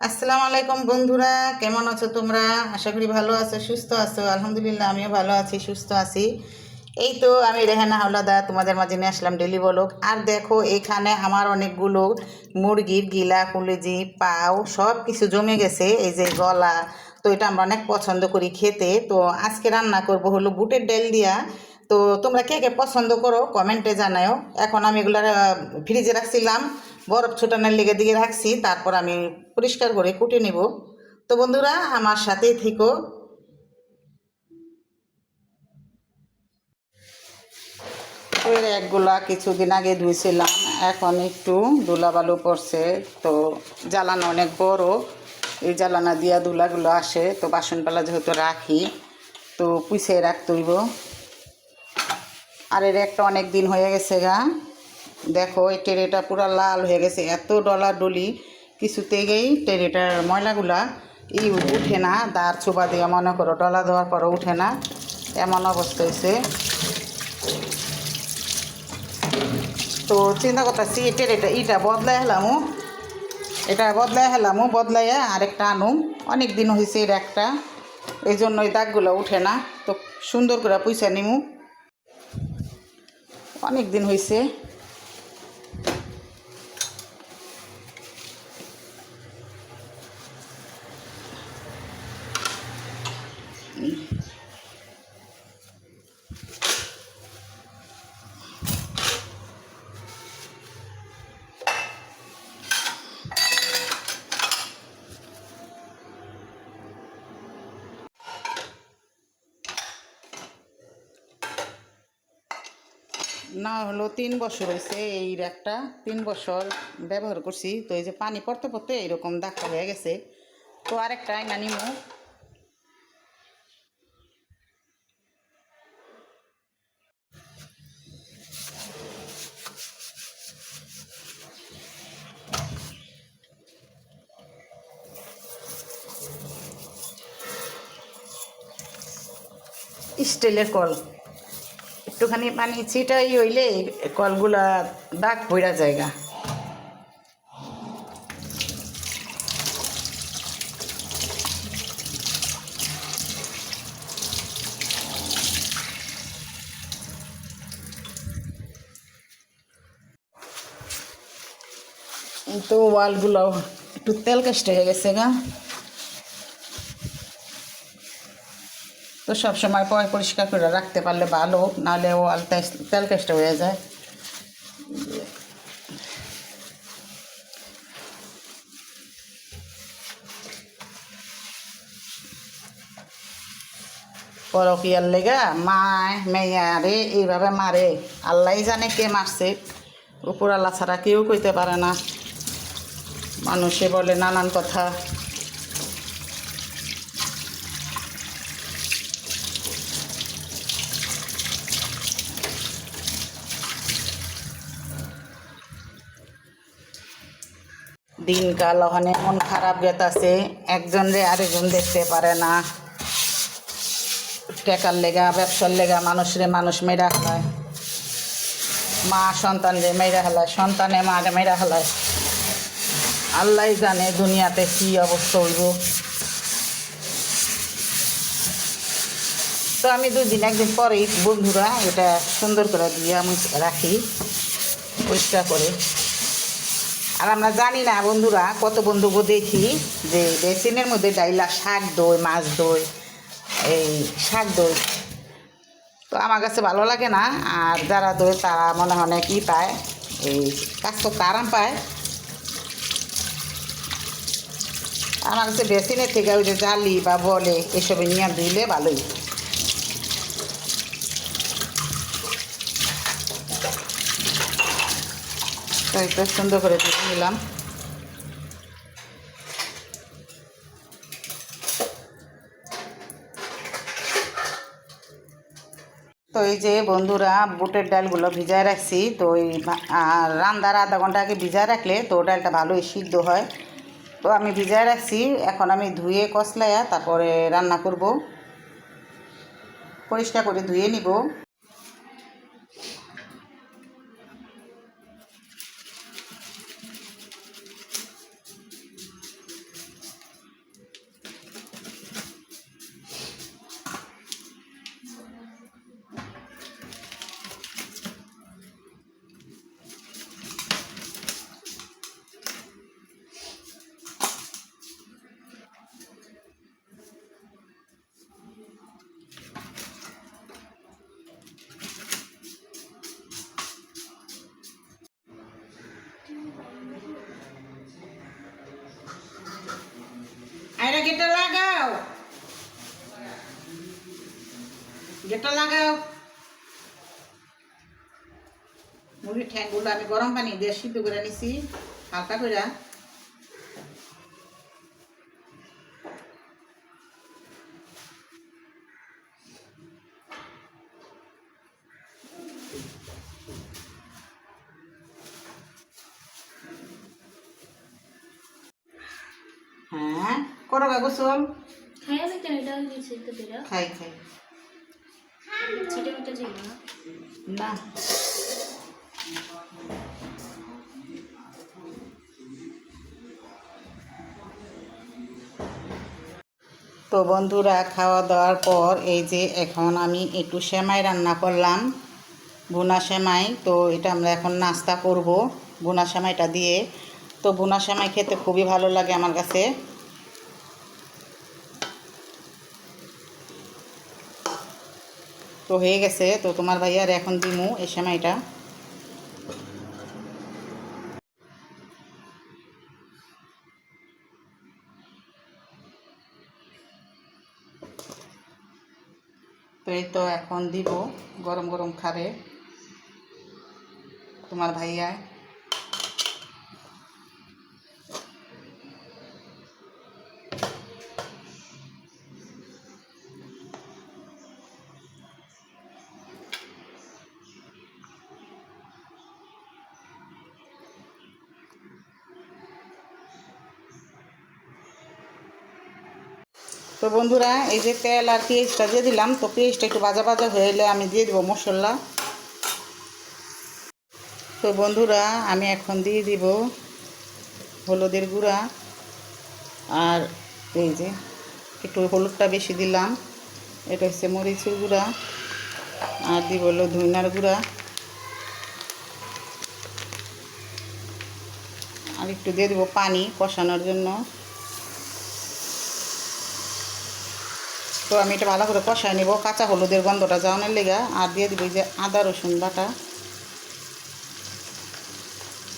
আসসালামু আলাইকুম বন্ধুরা, কেমন আছো তোমরা? আশা করি ভালো আছো, সুস্থ আছো। আলহামদুলিল্লাহ, আমিও ভালো আছি, সুস্থ আছি। এই তো আমি রেহানা হাওলাদা তোমাদের মাঝে নিয়ে আসলাম ডেলি বলক আর দেখো, এখানে আমার অনেকগুলো মুরগির গিলা, কুলেজি, পাও সব কিছু জমে গেছে। এই যে গলা, তো এটা আমরা অনেক পছন্দ করি খেতে। তো আজকে রান্না করব হলো বুটের ডাল দিয়া। তো তোমরা কে কে পছন্দ করো, কমেন্টে জানাও এখন আমি এগুলো ফ্রিজে রাখছিলাম। বরফ ছোটানোর লেগে দিয়ে রাখছি, তারপর আমি পরিষ্কার করে কুটে নেব। তো বন্ধুরা, আমার সাথেই থেকো। একগুলা কিছুদিন আগে ধুইছিলাম, এখন একটু ধুলাবালু পড়ছে, তো জ্বালানো অনেক বড়। এই জ্বালানা দিয়া দুলাগুলো আসে, তো বাসনপালা যেহেতু রাখি, তো পুষে রাখতে হইব। আর এর একটা অনেক দিন হয়ে গেছে গা। দেখো, এই টেরেটা পুরো লাল হয়ে গেছে। এত ডলার ডলি, কিছুতেই টেরেটার ময়লাগুলা ই উঠে না, দাঁড় চোবা দিয়ে মনে করো, ডলা দেওয়ার পরও উঠে না। এমন অবস্থা হয়েছে। তো চিন্তা করতেছি এটার এটা ইটা বদলাই হেলামু। এটা বদলাই হেলামু, বদলাইয়া আরেকটা আনু অনেক দিন হয়েছে এর একটা, এই জন্য এই দাগগুলো উঠে না। তো সুন্দর করে পয়সা নিমু। অনেক দিন হয়েছে না হলো তিন বছর হয়েছে এই একটা তিন বছর ব্যবহার করছি। তো এই যে পানি পড়তে পড়তে এরকম দেখা হয়ে গেছে। তো আরেকটা আইনা নিমু। স্টিলের কল। একটুখানি পানি ছিটাই হইলে কলগুলা দাগ পড়া জায়গা তো ওয়ালগুলো একটু তেল কাস্ট হয়ে গেছে গা। তো সব সময় পয় পরিষ্কার করে রাখতে পারলে ভালো নাহলে ওয়াল তেল কাস্ট হয়ে যায়। পরকিয়ার লেগা মায় মেয়ারে এইভাবে মারে। আল্লাহ জানে কে মারছে। উপর আল্লাহ ছাড়া কেউ কইতে পারে না। মানুষে বলে নানান কথা। দিনকাল ওখানে এমন খারাপ গেতাছে, একজন রে আরেকজন দেখতে পারে না। টেকার লেগা, ব্যবসার লেগা মানুষ রে মানুষ মেরা খেলায় মা সন্তান রে মেরা খেলায় সন্তানে মারে মেরা খেলায় আল্লাহ জানে দুনিয়াতে কি অবস্থা হইব। তো আমি দুই দিন একদিন পরেই বন্ধুরা এটা সুন্দর করে দিয়ে আমি রাখি। পরিষ্কার করে। আর আমরা জানি না বন্ধুরা, কত বন্ধুকে দেখি যে বেসিনের মধ্যে ডাইলা শাক দই, মাছ দই, এই শাক দই। তো আমার কাছে ভালো লাগে না, আর যারা দই তারা মনে হয় কি পায়, এই কাজ করতে আরাম পায়। আমার কাছে বেসিনের থেকে ওই যে জালি বা বলে এসবে নিয়ে ধুইলে ভালোই। তো একটু সুন্দর করে দিয়ে নিলাম। তো এই যে বন্ধুরা, বুটের ডালগুলো ভিজায় রাখছি। তো আর রান্নার আধা ঘণ্টা আগে ভিজায় রাখলে তো ডালটা ভালোই সিদ্ধ হয়। তো আমি ভিজায় রাখছি। এখন আমি ধুয়ে কষলাইয়া তারপরে রান্না করব। পরিষ্কার করে ধুয়ে নিব। গেটটা লাগাও। মুরগির ঠ্যাংগুলো আমি গরম পানি দিয়ে সিদ্ধ করে নিছি হালকা করে হ্যাঁ করো গা গোসল। খাই আমি এটা তো তেরা খাই খাই। না তো বন্ধুরা খাওয়া দাওয়ার পর এই যে এখন আমি একটু সেমাই রান্না করলাম বুনা সেমাই। তো এটা আমরা এখন নাস্তা করব বুনা সেমাইটা দিয়ে। তো বুনা সেমাই খেতে খুবই ভালো লাগে আমার কাছে। তো হয়ে গেছে, তো তোমার ভাইয়ার এখন দিমু এই সময়টা। তো এই তো এখন দিব, গরম গরম খাবে। তোমার ভাইয়া তো বন্ধুরা, এই যে তেল আর পেঁয়াজটা দিয়ে দিলাম, তো পেঁয়াজটা একটু ভাজা ভাজা হয়ে এলে আমি দিয়ে দেবো মশলা। তো বন্ধুরা, আমি এখন দিয়ে দিব হলুদের গুঁড়া আর এই যে একটু হলুদটা বেশি দিলাম। এটা হচ্ছে মরিচের গুঁড়া আর দিব হলো ধইনার গুঁড়া। আর একটু দিয়ে দেবো পানি কষানোর জন্য। তো আমি এটা ভালো করে কষায় নেব। কাঁচা হলুদের গন্ধটা যাওয়ানোর লেগা। আর দিয়ে দিব যে আদা, রসুন বাটা।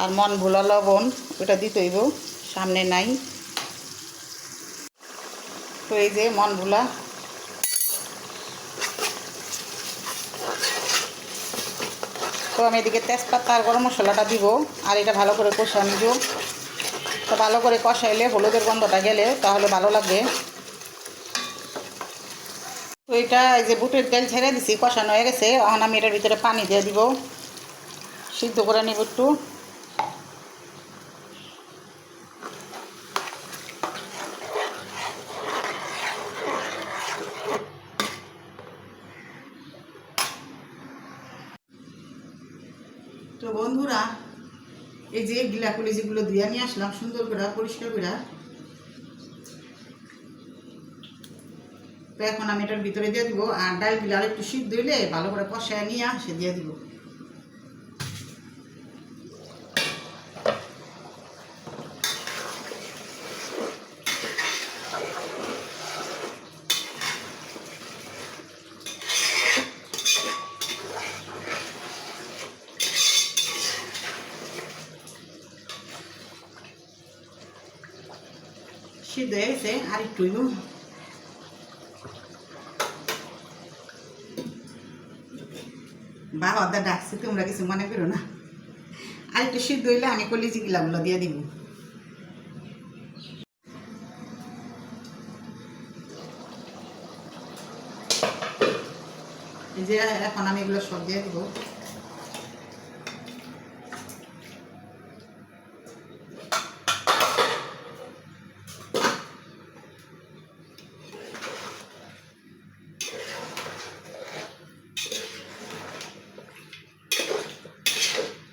আর মন ভোলা লবণ, ওটা দিতে হইব। সামনে নাই। তো এই যে মন ভোলা তো আমি এদিকে তেজপাতা আর গরম মশলাটা দিব। আর এটা ভালো করে কষা নিব। তো ভালো করে কষাইলে হলুদের গন্ধটা গেলে তাহলে ভালো লাগবে। তো এটা এই যে বুটের তেল ছেড়ে দিছি, কষানো হয়ে গেছে। এখন আমি এটার ভিতরে পানি দিয়ে দিব। সিদ্ধ করে নিব একটু। তো বন্ধুরা, এই যে গিলাকুলি যেগুলো দিয়ে নিয়ে আসলাম, সুন্দর করে পরিষ্কার করে তো এখন আমি এটার ভিতরে দিয়ে দিব, আর ডালগুলো আর একটু সিদ্ধ হইলে ভালো করে কষায় নিয়ে আসে দিয়ে দিব। সিদ্ধ হয়ে গেছে, আর একটু বাবা দা ডাকছে, তোমরা কিছু মনে করো না। আর একটু সিদ্ধ হইলে আমি কলিজি গিলাগুলো দিয়ে দিব। যে, এখন আমি এগুলো সব দিয়ে দিব।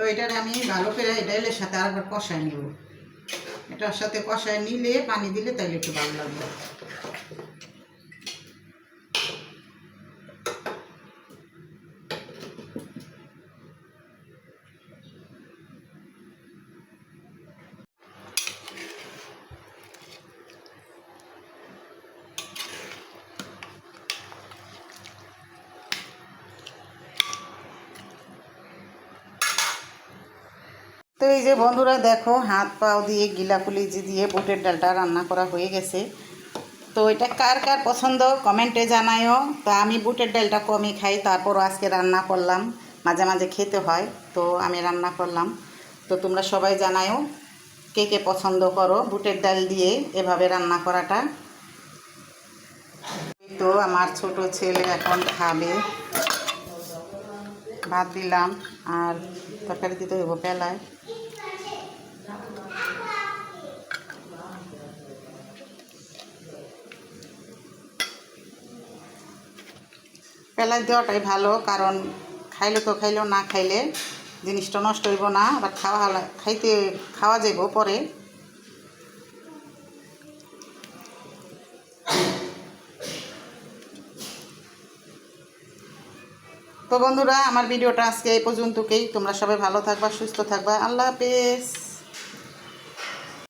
তো এটার আমি ভালো করে এলের সাথে আরেকবার কষায় নিব। এটার সাথে কষায় নিলে, পানি দিলে তাহলে একটু ভালো লাগবে। তো এই যে বন্ধুরা দেখো, হাত পাও দিয়ে গিলাকুলি দিয়ে বুটের ডালটা রান্না করা হয়ে গেছে। তো এটা কার কার পছন্দ? কমেন্টে জানায়ও। তো আমি বুটের ডালটা কমই খাই, তারপরও আজকে রান্না করলাম। মাঝে মাঝে খেতে হয়, তো আমি রান্না করলাম। তো তোমরা সবাই জানায়ও কে কে পছন্দ করো বুটের ডাল দিয়ে এভাবে রান্না করাটা। তো আমার ছোট ছেলে এখন খাবে। ভাত দিলাম, আর তরকারি দিতে হইব পেলায়। পেলায় দেওয়াটাই ভালো, কারণ খাইলে তো খাইলেও না খাইলে জিনিসটা নষ্ট হইব না, আবার খাওয়া খাইতে খাওয়া যাইব পরে। তো বন্ধুরা, আমার ভিডিওটা আজকে এই পর্যন্তকেই। তোমরা সবাই ভালো থাকবা, সুস্থ থাকবা। আল্লাহ হাফেজ।